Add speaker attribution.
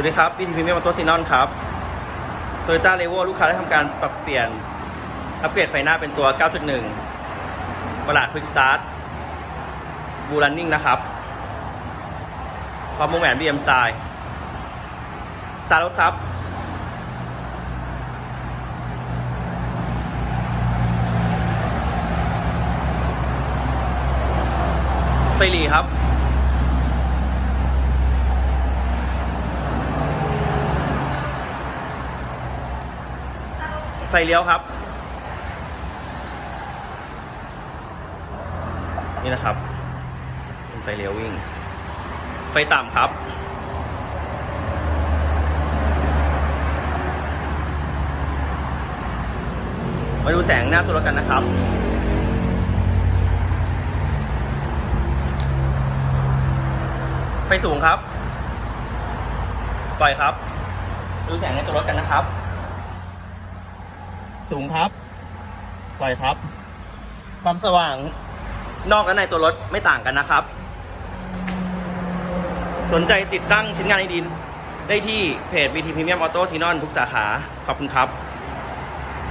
Speaker 1: วัสดีครับบินพรีเมียมออโตซีนอนครับโตโยต้าเรโวลูกค้าได้ทำการปรับเปลี่ยน อัปเกรดไฟหน้าเป็นตัว 9.1 ประหลาดควิกสตาร์ทบูรันนิ่งนะครับความมุงแหวน BM Style สตาร์รถครับไฟหลีครับ ไฟเลี้ยวครับ นี่นะครับเป็นไฟเลี้ยววิ่ง ไฟต่ำครับมาดูแสงหน้าตัวรถกันนะครับ ไฟสูงครับ ปล่อยครับ ดูแสงในตัวรถกันนะครับ สูงครับปล่อยครับ ความสว่างนอกและในตัวรถไม่ต่างกันนะครับ สนใจติดตั้งชิ้นงานไอดินได้ที่เพจ BT Premium Auto s i n o n ทุกสาขา ขอบคุณครับ